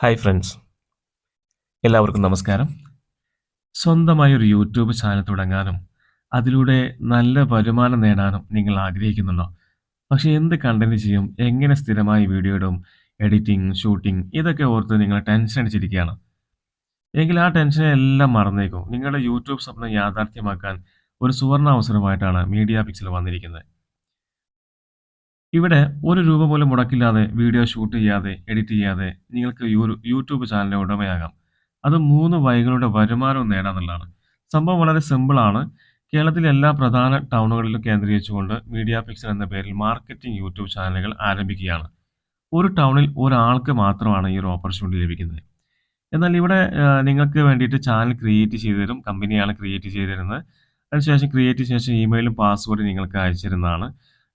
Hi friends എല്ലാവർക്കും നമസ്കാരം. സ്വന്തമായി ഒരു യൂട്യൂബ് ചാനൽ തുടങ്ങാനും അതിലൂടെ നല്ല വരുമാനം നേടാനും നിങ്ങൾ ആഗ്രഹിക്കുന്നുണ്ടോ? പക്ഷേ എന്ത് കണ്ടന്റ് ചെയ്യും? എങ്ങനെ സ്ഥിരമായി വീഡിയോ ഇടും? എഡിറ്റിംഗ് ഷൂട്ടിംഗ് ഇതൊക്കെ ഓർത്ത് നിങ്ങൾ ടെൻഷൻ അടിച്ചിരിക്കുകയാണ്. എങ്കിൽ ആ ടെൻഷനെ എല്ലാം മറന്നേക്കും. നിങ്ങളുടെ യൂട്യൂബ് സ്വപ്നം യാഥാർത്ഥ്യമാക്കാൻ ഒരു സുവർണ അവസരമായിട്ടാണ് മീഡിയ പിക്സൽ വന്നിരിക്കുന്നത്. ഇവിടെ ഒരു രൂപ പോലും മുടക്കില്ലാതെ വീഡിയോ ഷൂട്ട് ചെയ്യാതെ എഡിറ്റ് ചെയ്യാതെ നിങ്ങൾക്ക് യൂട്യൂബ് ചാനലിന്റെ ഉടമയാകാം. അത് മൂന്ന് വൈകളുടെ വരുമാനവും നേടാന്നുള്ളതാണ്. സംഭവം വളരെ സിമ്പിളാണ് കേരളത്തിലെ എല്ലാ പ്രധാന ടൗണുകളിലും കേന്ദ്രീകരിച്ചുകൊണ്ട് മീഡിയ പിക്സൽ എന്ന പേരിൽ മാർക്കറ്റിംഗ് യൂട്യൂബ് ചാനലുകൾ ആരംഭിക്കുകയാണ്. ഒരു ടൗണിൽ ഒരാൾക്ക് മാത്രമാണ് ഈ ഒരു ഓപ്പർച്യൂണിറ്റി ലഭിക്കുന്നത്. എന്നാൽ ഇവിടെ നിങ്ങൾക്ക് വേണ്ടിയിട്ട് ചാനൽ ക്രിയേറ്റ് ചെയ്തു തരും കമ്പനിയാണ് ക്രിയേറ്റ് ചെയ്തു തരുന്നത്. അതിനുശേഷം ക്രിയേറ്റ് ശേഷം ഇമെയിലും പാസ്വേഡും നിങ്ങൾക്ക് അയച്ചു തരുന്നതാണ്.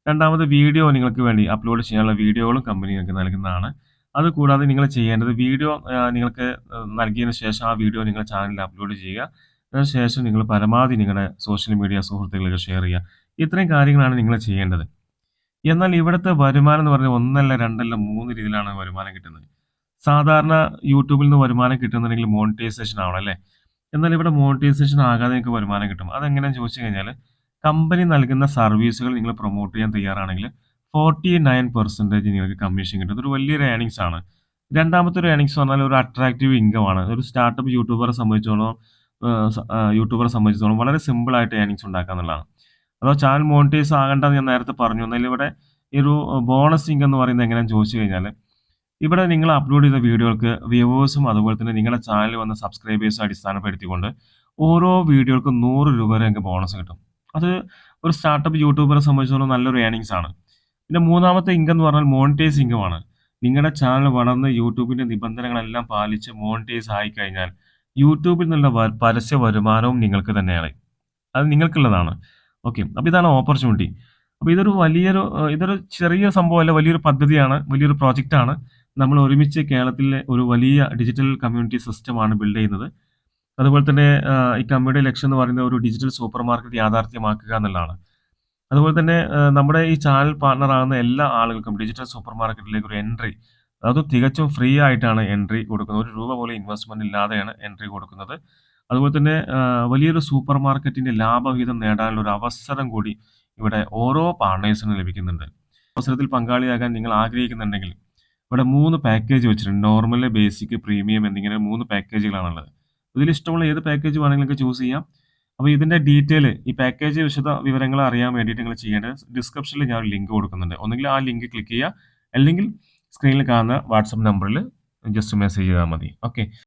രണ്ടാമത് വീഡിയോ നിങ്ങൾക്ക് വേണ്ടി അപ്ലോഡ് ചെയ്യാനുള്ള വീഡിയോകളും കമ്പനി നിങ്ങൾക്ക് നൽകുന്നതാണ്. അതുകൂടാതെ നിങ്ങൾ ചെയ്യേണ്ടത് വീഡിയോ നിങ്ങൾക്ക് നൽകിയതിന് ശേഷം ആ വീഡിയോ നിങ്ങൾ ചാനലിൽ അപ്ലോഡ് ചെയ്യുക. അതിനുശേഷം നിങ്ങൾ പരമാവധി നിങ്ങളുടെ സോഷ്യൽ മീഡിയ സുഹൃത്തുക്കൾക്ക് ഷെയർ ചെയ്യുക. ഇത്രയും കാര്യങ്ങളാണ് നിങ്ങൾ ചെയ്യേണ്ടത്. എന്നാൽ ഇവിടുത്തെ വരുമാനം എന്ന് പറഞ്ഞാൽ ഒന്നല്ല രണ്ടല്ല മൂന്ന് രീതിയിലാണ് വരുമാനം കിട്ടുന്നത്. സാധാരണ യൂട്യൂബിൽ നിന്ന് വരുമാനം കിട്ടുന്നുണ്ടെങ്കിൽ മോണിറ്റൈസേഷൻ ആവണം അല്ലേ? എന്നാൽ ഇവിടെ മോണിറ്റൈസേഷൻ ആകാതെ നിങ്ങൾക്ക് വരുമാനം കിട്ടും. അതെങ്ങനെയാണെന്ന് ചോദിച്ചു കഴിഞ്ഞാൽ കമ്പനി നൽകുന്ന സർവീസുകൾ നിങ്ങൾ പ്രൊമോട്ട് ചെയ്യാൻ തയ്യാറാണെങ്കിൽ ഫോർട്ടി നയൻ പെർസെന്റേജ് നിങ്ങൾക്ക് കമ്മീഷൻ കിട്ടും. അതൊരു വലിയൊരു ഏണിങ്സ് ആണ്. രണ്ടാമത്തെ ഒരു ഏണിങ്സ് പറഞ്ഞാൽ ഒരു അട്രാക്റ്റീവ് ഇൻകം ആണ്. ഒരു സ്റ്റാർട്ടപ്പ് യൂട്യൂബറെ സംബന്ധിച്ചോളം യൂട്യൂബറെ സംബന്ധിച്ചോളം വളരെ സിമ്പിളായിട്ട് ഏണിങ്സ് ഉണ്ടാക്കുക എന്നുള്ളതാണ്. അതോ ചാനൽ മോണിറ്റൈസ് ആകേണ്ടത് ഞാൻ നേരത്തെ പറഞ്ഞു. എന്നാൽ ഇവിടെ ഈ ഒരു ബോണസ് ഇൻകം എന്ന് പറയുന്നത് എങ്ങനെയാണെന്ന് ചോദിച്ചു കഴിഞ്ഞാൽ ഇവിടെ നിങ്ങൾ അപ്ലോഡ് ചെയ്ത വീഡിയോകൾക്ക് വ്യൂവേഴ്സും അതുപോലെ തന്നെ നിങ്ങളുടെ ചാനലിൽ വന്ന സബ്സ്ക്രൈബേഴ്സും അടിസ്ഥാനപ്പെടുത്തിക്കൊണ്ട് ഓരോ വീഡിയോകൾക്കും നൂറ് രൂപ വരെ ബോണസ് കിട്ടും. അത് ഒരു സ്റ്റാർട്ടപ്പ് യൂട്യൂബറെ സംബന്ധിച്ചിടത്തോളം നല്ലൊരു ഏണിങ്സ് ആണ്. പിന്നെ മൂന്നാമത്തെ ഇൻകം എന്ന് പറഞ്ഞാൽ മോണിറ്റൈസ് ഇൻകം ആണ് നിങ്ങളുടെ ചാനൽ വളർന്ന് യൂട്യൂബിന്റെ നിബന്ധനകളെല്ലാം പാലിച്ച് മോണിറ്റൈസ് ആയി കഴിഞ്ഞാൽ യൂട്യൂബിൽ നിന്നുള്ള പരസ്യ വരുമാനവും നിങ്ങൾക്ക് തന്നെയാണ്. അത് നിങ്ങൾക്കുള്ളതാണ്. ഓക്കെ അപ്പോൾ ഇതാണ് ഓപ്പർച്യൂണിറ്റി അപ്പോൾ ഇതൊരു വലിയൊരു ഇതൊരു ചെറിയ സംഭവമല്ല വലിയൊരു പദ്ധതിയാണ് വലിയൊരു പ്രോജക്റ്റാണ് നമ്മൾ ഒരുമിച്ച് കേരളത്തിലെ ഒരു വലിയ ഡിജിറ്റൽ കമ്മ്യൂണിറ്റി സിസ്റ്റമാണ് ബിൽഡ് ചെയ്യുന്നത്. അതുപോലെ തന്നെ ഈ കമ്പനിയുടെ ലക്ഷ്യം എന്ന് പറയുന്നത് ഒരു ഡിജിറ്റൽ സൂപ്പർ മാർക്കറ്റ് യാഥാർത്ഥ്യമാക്കുക എന്നുള്ളതാണ്. അതുപോലെ തന്നെ നമ്മുടെ ഈ ചാനൽ പാർട്ണർ ആകുന്ന എല്ലാ ആളുകൾക്കും ഡിജിറ്റൽ സൂപ്പർ മാർക്കറ്റിലേക്ക് ഒരു എൻട്രി അത് തികച്ചും ഫ്രീ ആയിട്ടാണ് എൻട്രി കൊടുക്കുന്നത്. ഒരു രൂപ പോലും ഇൻവെസ്റ്റ്മെന്റ് ഇല്ലാതെയാണ് എൻട്രി കൊടുക്കുന്നത്. അതുപോലെ തന്നെ വലിയൊരു സൂപ്പർ മാർക്കറ്റിന്റെ ലാഭവിഹിതം നേടാനുള്ള ഒരു അവസരം കൂടി ഇവിടെ ഓരോ പാർട്ണേഴ്സിനും ലഭിക്കുന്നുണ്ട്. അവസരത്തിൽ പങ്കാളിയാകാൻ നിങ്ങൾ ആഗ്രഹിക്കുന്നുണ്ടെങ്കിൽ ഇവിടെ മൂന്ന് പാക്കേജ് വെച്ചിട്ടുണ്ട്. നോർമൽ ബേസിക് പ്രീമിയം എന്നിങ്ങനെ മൂന്ന് പാക്കേജുകളാണുള്ളത് ഇതിൽ ഇഷ്ടമുള്ള ഏത് പാക്കേജ് വേണമെങ്കിലും നിങ്ങൾക്ക് ചൂസ് ചെയ്യാം. അപ്പോൾ ഇതിന്റെ ഡീറ്റെയിൽ ഈ പാക്കേജ് വിശദ വിവരങ്ങൾ അറിയാൻ വേണ്ടിയിട്ട് നിങ്ങൾ ചെയ്യേണ്ടത്. ഡിസ്ക്രിപ്ഷനിൽ ഞാൻ ഒരു ലിങ്ക് കൊടുക്കുന്നുണ്ട്. ഒന്നുകിൽ ആ ലിങ്ക് ക്ലിക്ക് ചെയ്യുക. അല്ലെങ്കിൽ സ്ക്രീനിൽ കാണുന്ന വാട്സപ്പ് നമ്പറിൽ ജസ്റ്റ് മെസ്സേജ് ചെയ്താൽ മതി. ഓക്കെ